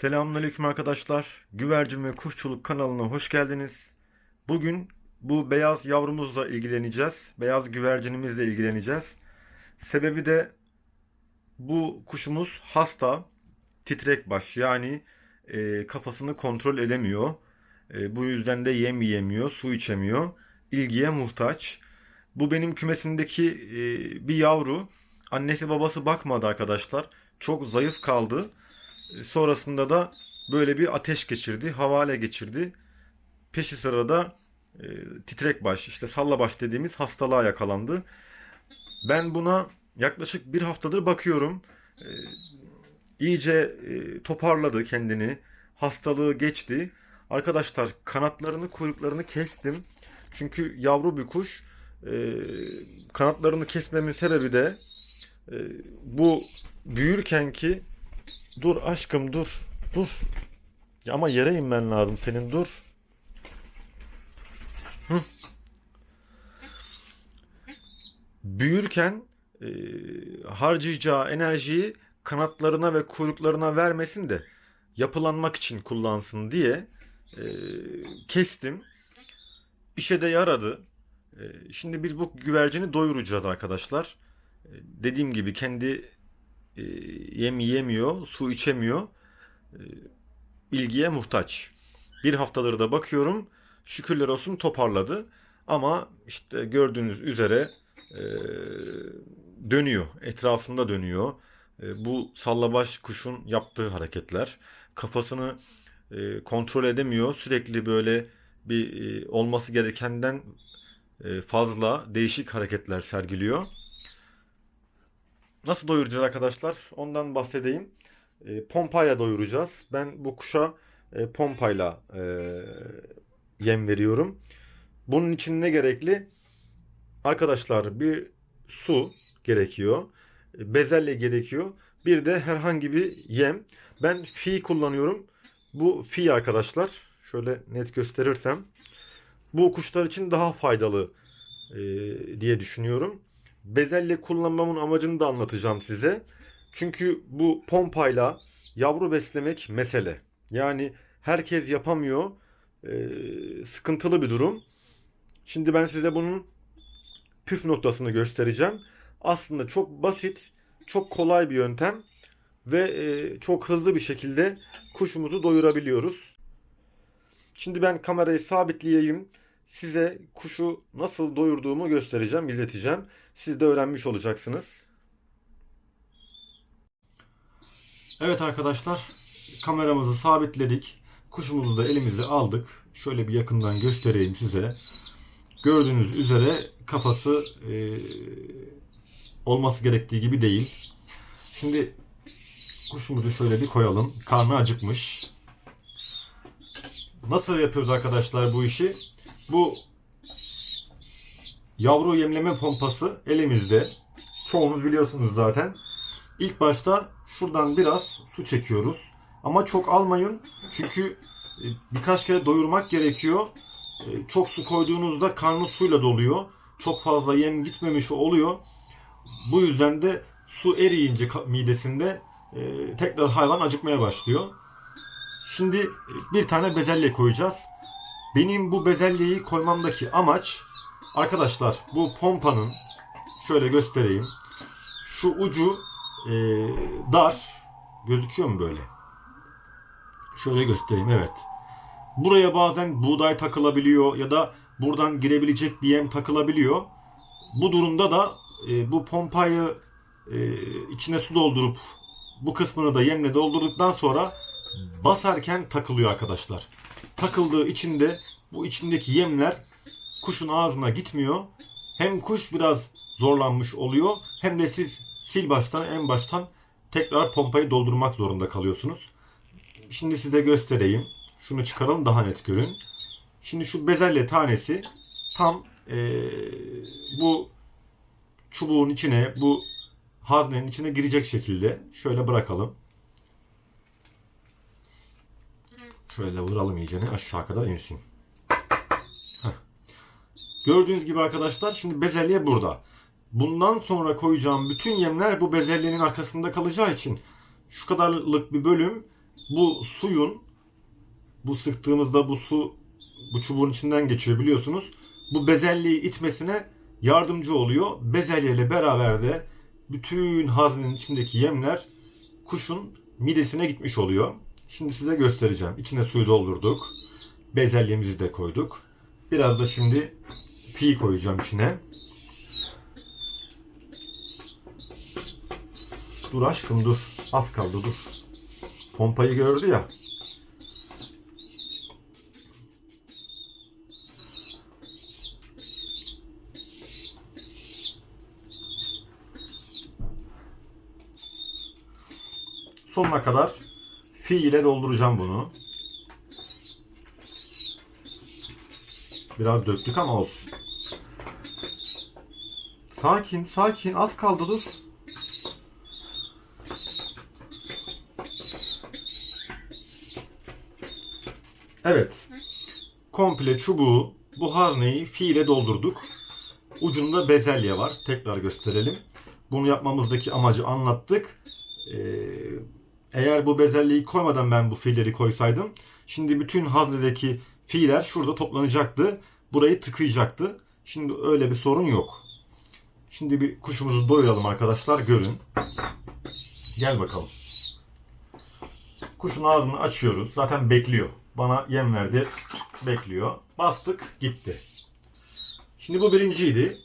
Selamünaleyküm arkadaşlar. Güvercin ve Kuşçuluk kanalına hoş geldiniz. Bugün bu beyaz yavrumuzla ilgileneceğiz. Beyaz güvercinimizle ilgileneceğiz. Sebebi de bu kuşumuz hasta, titrek baş yani e, kafasını kontrol edemiyor. E, bu yüzden de yem yiyemiyor, su içemiyor. İlgiye muhtaç. Bu benim kümesimdeki e, bir yavru. Annesi babası bakmadı arkadaşlar. Çok zayıf kaldı. Sonrasında da böyle bir ateş geçirdi, havale geçirdi. Peşi sırada e, titrek baş, işte salla baş dediğimiz hastalığa yakalandı. Ben buna yaklaşık bir haftadır bakıyorum. E, iyice e, toparladı kendini. Hastalığı geçti. Arkadaşlar kanatlarını, kuyruklarını kestim. Çünkü yavru bir kuş. E, kanatlarını kesmemin sebebi de e, bu büyürken ki Dur aşkım dur. Dur. Ya ama yere inmen lazım senin dur. Hı. Büyürken e, harcayacağı enerjiyi kanatlarına ve kuyruklarına vermesin de yapılanmak için kullansın diye e, kestim. İşe de yaradı. E, şimdi biz bu güvercini doyuracağız arkadaşlar. E, dediğim gibi kendi e, yem yiyemiyor, su içemiyor. E, ilgiye muhtaç. Bir haftadır da bakıyorum. Şükürler olsun toparladı. Ama işte gördüğünüz üzere e, dönüyor. Etrafında dönüyor. E, bu sallabaş kuşun yaptığı hareketler. Kafasını kontrol edemiyor. Sürekli böyle bir olması gerekenden fazla değişik hareketler sergiliyor. Nasıl doyuracağız arkadaşlar? Ondan bahsedeyim. E, pompayla doyuracağız. Ben bu kuşa e, pompayla e, yem veriyorum. Bunun için ne gerekli? Arkadaşlar bir su gerekiyor. e, Bezelye gerekiyor. Bir de herhangi bir yem. Ben fi kullanıyorum. Bu fi arkadaşlar. Şöyle net gösterirsem. Bu kuşlar için daha faydalı e, diye düşünüyorum bezelye kullanmamın amacını da anlatacağım size. Çünkü bu pompayla yavru beslemek mesele. Yani herkes yapamıyor. Ee, sıkıntılı bir durum. Şimdi ben size bunun püf noktasını göstereceğim. Aslında çok basit, çok kolay bir yöntem ve e, çok hızlı bir şekilde kuşumuzu doyurabiliyoruz. Şimdi ben kamerayı sabitleyeyim. Size kuşu nasıl doyurduğumu göstereceğim, izleteceğim. Siz de öğrenmiş olacaksınız. Evet arkadaşlar, kameramızı sabitledik. Kuşumuzu da elimize aldık. Şöyle bir yakından göstereyim size. Gördüğünüz üzere kafası e, olması gerektiği gibi değil. Şimdi kuşumuzu şöyle bir koyalım. Karnı acıkmış. Nasıl yapıyoruz arkadaşlar bu işi? Bu yavru yemleme pompası elimizde. Çoğunuz biliyorsunuz zaten. İlk başta şuradan biraz su çekiyoruz. Ama çok almayın. Çünkü e, birkaç kere doyurmak gerekiyor. E, Çok su koyduğunuzda karnı suyla doluyor. Çok fazla yem gitmemiş oluyor. Bu yüzden de su eriyince midesinde e, tekrar hayvan acıkmaya başlıyor. Şimdi bir tane bezelye koyacağız. Benim bu bezelyeyi koymamdaki amaç arkadaşlar bu pompanın şöyle göstereyim. Şu ucu e, dar gözüküyor mu böyle? Şöyle göstereyim evet. Buraya bazen buğday takılabiliyor ya da buradan girebilecek bir yem takılabiliyor. Bu durumda da e, bu pompayı e, içine su doldurup bu kısmını da yemle doldurduktan sonra basarken takılıyor arkadaşlar. Takıldığı için de bu içindeki yemler kuşun ağzına gitmiyor. Hem kuş biraz zorlanmış oluyor hem de siz sil baştan en baştan tekrar pompayı doldurmak zorunda kalıyorsunuz. Şimdi size göstereyim. Şunu çıkaralım daha net görün. Şimdi şu bezelye tanesi tam eee, bu çubuğun içine, bu haznenin içine girecek şekilde şöyle bırakalım. Şöyle vuralım iyicene aşağı kadar insin. Gördüğünüz gibi arkadaşlar şimdi bezelye burada. Bundan sonra koyacağım bütün yemler bu bezelyenin arkasında kalacağı için şu kadarlık bir bölüm bu suyun bu sıktığımızda bu su bu çubuğun içinden geçiyor biliyorsunuz. Bu bezelyeyi itmesine yardımcı oluyor. Bezelye ile beraber de bütün haznenin içindeki yemler kuşun midesine gitmiş oluyor. Şimdi size göstereceğim. İçine suyu doldurduk. Bezelyemizi de koyduk. Biraz da şimdi fi koyacağım içine. Dur aşkım dur. Az kaldı dur. Pompayı gördü ya. Sonuna kadar fi ile dolduracağım bunu. Biraz döktük ama olsun. Sakin, sakin. Az kaldı dur. Evet. Komple çubuğu, bu hazneyi fi ile doldurduk. Ucunda bezelye var. Tekrar gösterelim. Bunu yapmamızdaki amacı anlattık. Ee, eğer bu bezelyeyi koymadan ben bu fiilleri koysaydım şimdi bütün haznedeki fiiller şurada toplanacaktı. Burayı tıkayacaktı. Şimdi öyle bir sorun yok. Şimdi bir kuşumuzu doyuralım arkadaşlar görün. Gel bakalım. Kuşun ağzını açıyoruz. Zaten bekliyor. Bana yem verdi. Bekliyor. Bastık gitti. Şimdi bu birinciydi.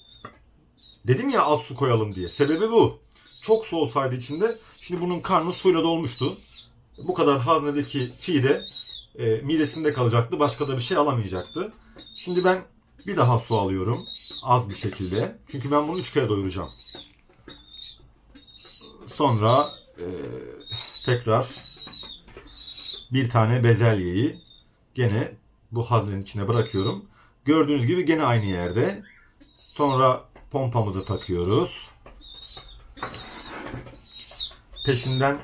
Dedim ya az su koyalım diye. Sebebi bu. Çok su olsaydı içinde şimdi bunun karnı suyla dolmuştu. Bu kadar haznedeki fi de e, midesinde kalacaktı. Başka da bir şey alamayacaktı. Şimdi ben bir daha su alıyorum. Az bir şekilde. Çünkü ben bunu üç kere doyuracağım. Sonra e, tekrar bir tane bezelyeyi gene bu haznenin içine bırakıyorum. Gördüğünüz gibi gene aynı yerde. Sonra pompamızı takıyoruz. Peşinden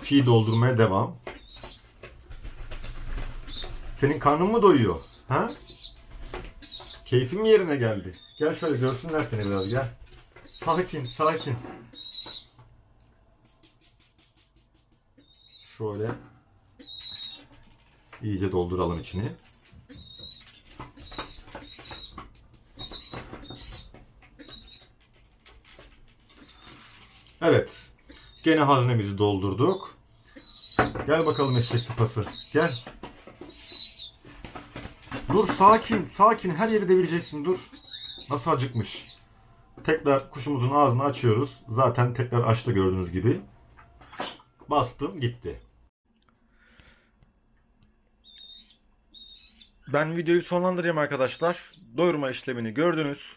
fi doldurmaya devam. Senin karnın mı doyuyor? Ha? Keyfin mi yerine geldi? Gel şöyle görsünler seni biraz gel. Sakin, sakin. Şöyle iyice dolduralım içini. Evet. Gene haznemizi doldurduk. Gel bakalım eşek tıpası. Gel. Dur sakin, sakin. Her yeri devireceksin dur. Nasıl acıkmış. Tekrar kuşumuzun ağzını açıyoruz. Zaten tekrar açtı gördüğünüz gibi. Bastım gitti. Ben videoyu sonlandırayım arkadaşlar. Doyurma işlemini gördünüz.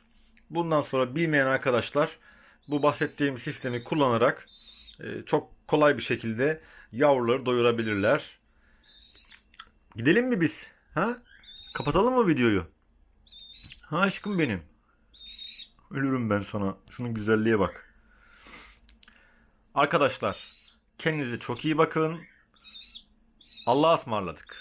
Bundan sonra bilmeyen arkadaşlar bu bahsettiğim sistemi kullanarak e, çok kolay bir şekilde yavruları doyurabilirler. Gidelim mi biz? Ha? Kapatalım mı videoyu? Ha aşkım benim. Ölürüm ben sana. Şunun güzelliğe bak. Arkadaşlar kendinize çok iyi bakın. Allah'a ısmarladık.